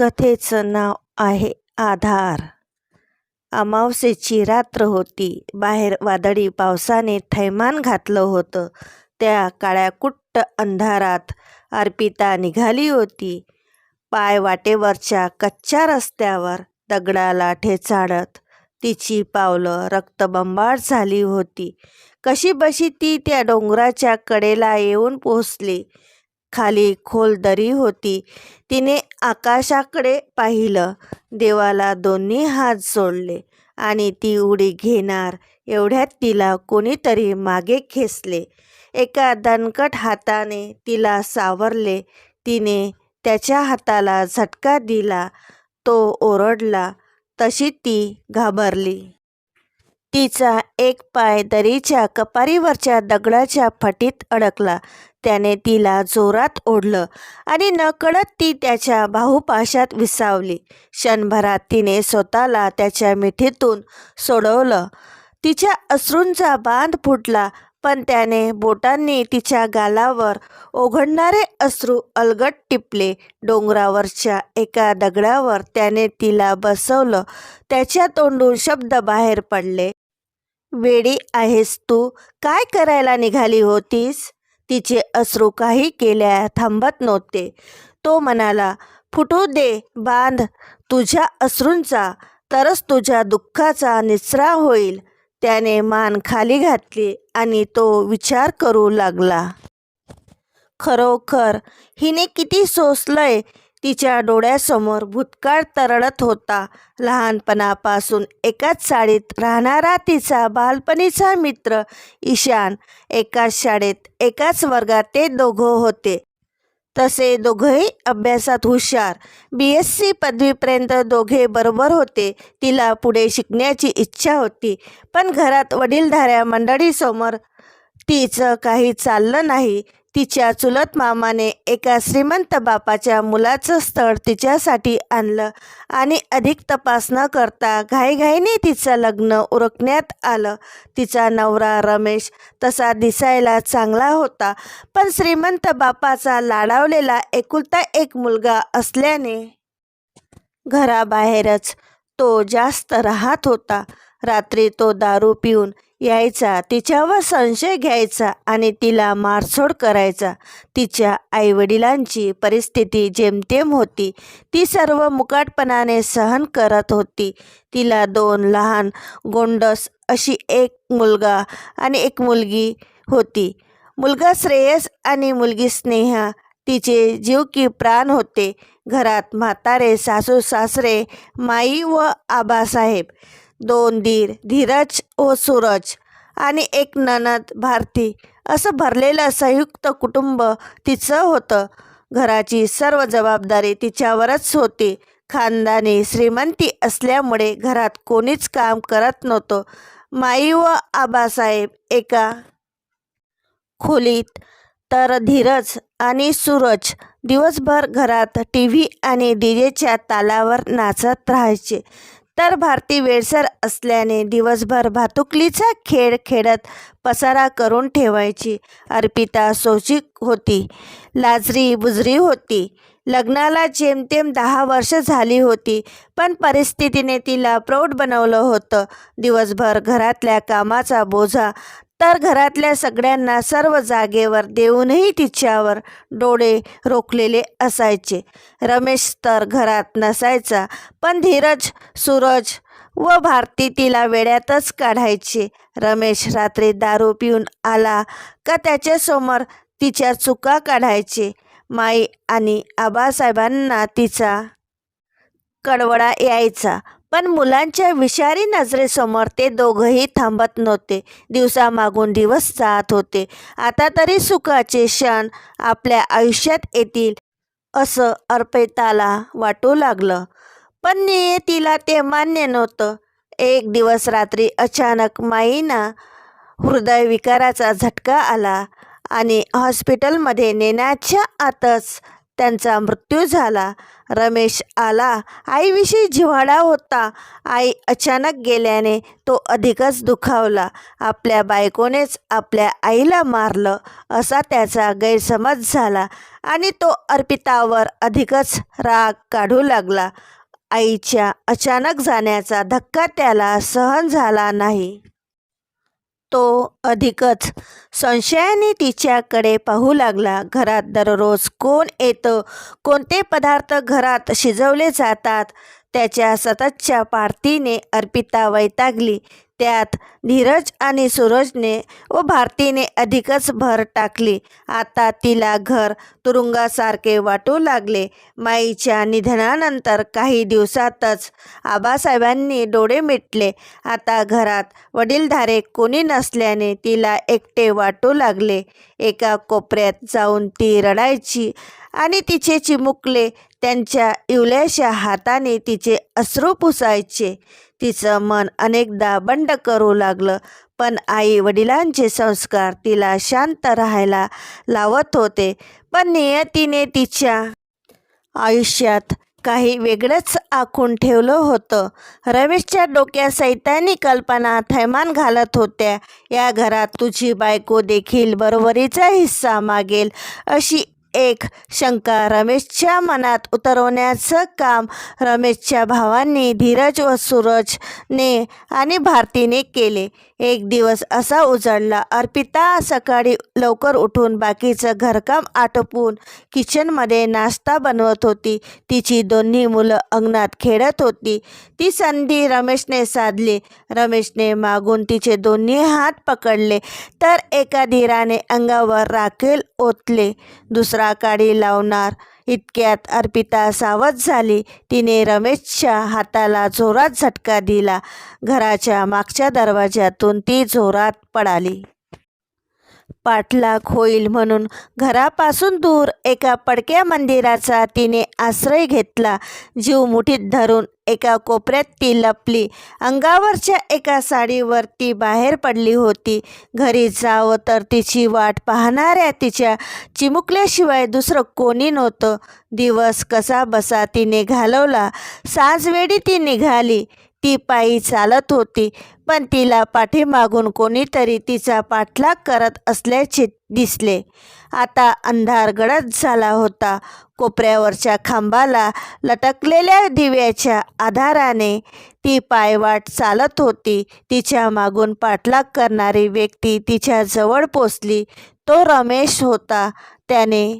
कथेचं नाव आहे आधार. अमावस्येची रात्र होती. बाहेर वादळी पावसाने थैमान घातलं होतं. त्या काळ्याकुट्ट अंधारात अर्पिता निघाली होती. पाय वाटेवरच्या कच्च्या रस्त्यावर दगडाला ठेचाडत तिची पावलं रक्तबंबाळ झाली होती. कशीबशी ती त्या डोंगराच्या कडेला येऊन पोहोचली. खाली खोल दरी होती. तिने आकाशाकडे पाहिलं. देवाला दोन्ही हात जोडले आणि ती उडी घेणार एवढ्यात तिला कोणीतरी मागे खेचले. एका दणकट हाताने तिला सावरले. तिने त्याच्या हाताला झटका दिला. तो ओरडला. तशी ती घाबरली. तिचा एक पाय दरीच्या कपारीवरच्या दगडाच्या फटीत अडकला. त्याने तिला जोरात ओढलं आणि नकळत ती त्याच्या बाहुपाशात विसावली. क्षणभरात तिने स्वतःला त्याच्या मिठीतून सोडवलं. तिच्या अश्रूंचा बांध फुटला पण त्याने बोटांनी तिच्या गालावर ओघडणारे अश्रू अलगट टिपले. डोंगरावरच्या एका दगडावर त्याने तिला बसवलं. त्याच्या तोंडून शब्द बाहेर पडले. वेडी आहेस तू. काय करायला निघाली होतीस? तिचे अश्रू काही केल्या थांबत नव्हते. तो म्हणाला फुटू दे बांध. तुझ्या अश्रूंचा तरच तुझ्या दुःखाचा निचरा होईल. त्याने मान खाली घातली आणि तो विचार करू लागला. खरोखर हिने किती सोसलंय तिच्या डोळ्यासमोर भूतकाळ तरळत होता. लहानपणापासून एकाच शाळेत राहणारा तिचा बालपणीचा मित्र ईशान एकाच शाळेत एकाच वर्गात ते दोघं होते. तसे दोघंही अभ्यासात हुशार. बी एस सी पदवीपर्यंत दोघे बरोबर होते. तिला पुढे शिकण्याची इच्छा होती. पण घरात वडीलधाऱ्या मंडळीसमोर तिचं काही चाललं नाही. तिच्या चुलत मामाने एका श्रीमंत बापाच्या मुलाचं स्थळ तिच्यासाठी आणलं आणि अधिक तपास न करता घाईघाईने तिचं लग्न उरकण्यात आलं. तिचा नवरा रमेश तसा दिसायला चांगला होता पण श्रीमंत बापाचा लाडावलेला एकुलता एक मुलगा असल्याने घराबाहेरच तो जास्त राहत होता. रात्री तो दारू पिऊन यायचा तिच्यावर संशय घ्यायचा आणि तिला मारसोड करायचा. तिच्या आईवडिलांची परिस्थिती जेमतेम होती ती सर्व मुकाटपणाने सहन करत होती. तिला दोन लहान गोंडस अशी एक मुलगा आणि एक मुलगी होती. मुलगा श्रेयस आणि मुलगी स्नेहा तिचे जीव की प्राण होते. घरात म्हातारे सासू सासरे माई व आबासाहेब. दोन दीर धीरज व सूरज आणि एक ननद भारती. असं भरलेलं संयुक्त कुटुंब तिचं होतं. घराची सर्व जबाबदारी तिच्यावरच होती. खानदानी श्रीमंती असल्यामुळे घरात कोणीच काम करत नव्हतं. माई व आबासाहेब एका खोलीत. तर धीरज आणि सूरज दिवसभर घरात टी व्ही आणि डीजेच्या तालावर नाचत राहायचे. तर भारती वेळसर असल्याने दिवसभर भातुकलीचा खेळ खेळत पसारा करून ठेवायची. अर्पिता सोचिक होती. लाजरी बुजरी होती. लग्नाला जेमतेम दहा वर्ष झाली होती पण परिस्थितीने तिला प्रौढ बनवलं होतं. दिवसभर घरातल्या कामाचा बोझा तर घरातल्या सगळ्यांना सर्व जागेवर देऊनही तिच्यावर डोळे रोखलेले असायचे. रमेश तर घरात नसायचा पण धीरज सूरज व भारती तिला वेड्यातच काढायचे. रमेश रात्री दारू पिऊन आला का त्याच्यासमोर तिच्या चुका काढायचे. माई आणि आबासाहेबांना तिचा कडवडा यायचा. पण मुलांच्या विषारी नजरेसमोर ते दोघंही थांबत नव्हते. दिवसामागून दिवस जात होते. आता तरी सुखाचे क्षण आपल्या आयुष्यात येतील असं अर्पिताला वाटू लागलं. पण नियतीला ते मान्य नव्हतं. एक दिवस रात्री अचानक माईना हृदयविकाराचा झटका आला आणि हॉस्पिटलमध्ये नेण्याच्या आतच त्यांचा मृत्यू झाला. रमेश आला. आईविषयी जिव्हाळा होता. आई अचानक गेल्याने तो अधिकच दुखावला. आपल्या बायकोनेच आपल्या आईला मारलं असा त्याचा गैरसमज झाला आणि तो अर्पितावर अधिकच राग काढू लागला. आईच्या अचानक जाण्याचा धक्का त्याला सहन झाला नाही. तो अधिकच संशयाने तिच्याकडे पाहू लागला. घरात दररोज कोण येतं कोणते पदार्थ घरात शिजवले जातात त्याच्या सततच्या पार्टीने अर्पिता वैतागली. त्यात धीरज आणि सूरजने व भारतीने अधिकच भर टाकली. आता तिला घर तुरुंगासारखे वाटू लागले. माईच्या निधनानंतर काही दिवसातच आबासाहेबांनी डोळे मिटले. आता घरात वडीलधारे कोणी नसल्याने तिला एकटे वाटू लागले. एका कोपऱ्यात जाऊन ती रडायची आणि तिचे चिमुकले. त्यांच्या इवल्याशा हाताने तिचे अश्रू पुसायचे. तिचं मन अनेकदा बंड करू लागलं. पण आई वडिलांचे संस्कार तिला शांत राहायला लावत होते. पण नियतीने तिच्या आयुष्यात काही वेगळंच आखून ठेवलं होतं. रमेशच्या डोक्यात सैतानी कल्पना थैमान घालत होत्या. या घरात तुझी बायको देखील बरोबरीचा हिस्सा मागेल अशी एक शंका रमेशच्या मनात उतरवण्याचं काम रमेशच्या भावांनी धीरज व सूरजने आणि भारतीने केले. एक दिवस असा उजळला अर्पिता सकाळी लवकर उठून बाकीचं घरकाम आटोपून किचनमध्ये नाश्ता बनवत होती. तिची दोन्ही मुलं अंगणात खेळत होती. ती संधी रमेशने साधली. रमेशने मागून तिचे दोन्ही हात पकडले. तर एका धीराने अंगावर राखेल ओतले. दुसरा काडी लावणार. इतक्यात अर्पिता सावध झाली. तिने रमेशच्या हाताला जोरात झटका दिला. घराच्या मागच्या दरवाज्यातून ती जोरात पडाली पाठलाग होईल म्हणून घरापासून दूर एका पडक्या मंदिराचा तिने आश्रय घेतला. जीव मुठीत धरून एका कोपऱ्यात ती लपली. अंगावरच्या एका साडीवर ती बाहेर पडली होती. घरी जावं तर तिची वाट पाहणाऱ्या तिच्या चिमुकल्याशिवाय दुसरं कोणी नव्हतं. दिवस कसा बसा तिने घालवला. साजवेळी ती निघाली. ती पायी चालत होती. पण तिला पाठीमागून कोणीतरी तिचा पाठलाग करत असल्याचे दिसले. आता अंधार गडद झाला होता. कोपऱ्यावरच्या खांबाला लटकलेल्या दिव्याच्या आधाराने ती पायवाट चालत होती. तिच्या मागून पाठलाग करणारी व्यक्ती तिच्या जवळ पोचली. तो रमेश होता. त्याने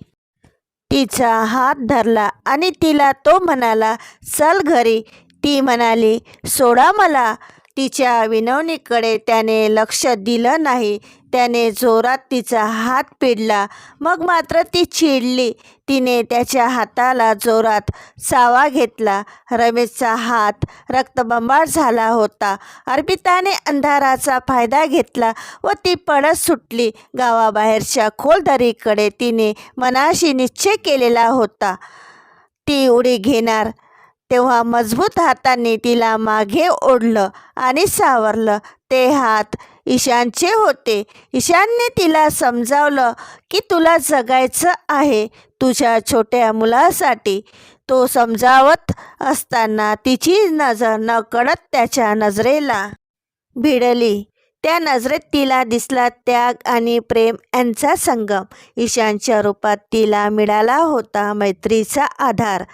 तिचा हात धरला आणि तिला तो म्हणाला चल घरी. ती म्हणाली सोडा मला. तिच्या विनवणीकडे त्याने लक्ष दिलं नाही. त्याने जोरात तिचा हात पिडला. मग मात्र ती चिडली. तिने त्याच्या हाताला जोरात सावा घेतला. रमेशचा हात रक्तबंबाळ झाला होता. अर्पिताने अंधाराचा फायदा घेतला व ती पडत सुटली. गावाबाहेरच्या खोलदरीकडे तिने मनाशी निश्चय केलेला होता. ती उडी घेणार. तेव्हा मजबूत हातांनी तिला मागे ओढलं आणि सावरलं. ते हात ईशानचे होते. ईशानने तिला समजावलं की तुला जगायचं आहे तुझ्या छोट्या मुलासाठी. तो समजावत असताना तिची नजर नकळत त्याच्या नजरेला भिडली. त्या नजरेत तिला दिसला त्याग आणि प्रेम यांचा संगम. ईशानच्या रूपात तिला मिळाला होता मैत्रीचा आधार.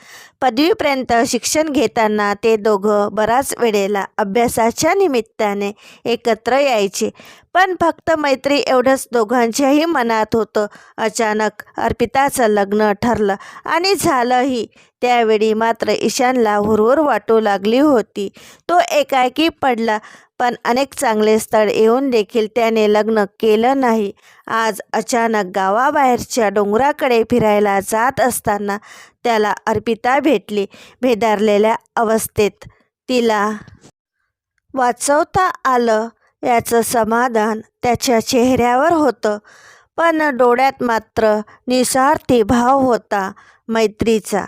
पदवीपर्यंत शिक्षण घेताना ते दोघं बराच वेळेला अभ्यासाच्या निमित्ताने एकत्र यायचे. पण फक्त मैत्री एवढंच दोघांच्याही मनात होतं. अचानक अर्पिताचं लग्न ठरलं आणि झालंही. त्यावेळी मात्र ईशानला हुरहुर वाटू लागली होती. तो एकाएकी पडला. पण अनेक चांगले स्थळ येऊन देखील त्याने लग्न केलं नाही. आज अचानक गावाबाहेरच्या डोंगराकडे फिरायला जात असताना त्याला अर्पिता भेटली. भेदारलेल्या अवस्थेत तिला वाचवता आलं. याचं समाधान त्याच्या चेहऱ्यावर होतं. पण डोळ्यात मात्र निस्वार्थी भाव होता मैत्रीचा.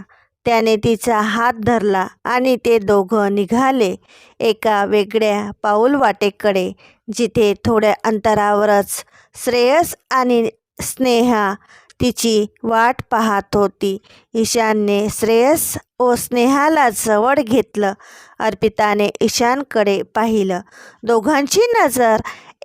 त्याने तिचा हात धरला आणि ते दोघं निघाले एका वेगळ्या पाऊलवाटेकडे जिथे थोड्या अंतरावरच श्रेयस आणि स्नेहा तिची वाट पाहत होती. ईशानने श्रेयस व स्नेहाला जवळ घेतलं अर्पिताने ईशानकडे पाहिलं. दोघांची नजर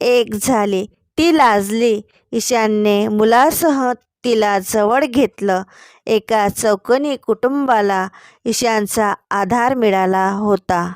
एक झाली ती लाजली. ईशानने मुलासह तिला जवळ घेतलं. एका चौकनी कुटुंबाला ईशांचा आधार मिळाला होता.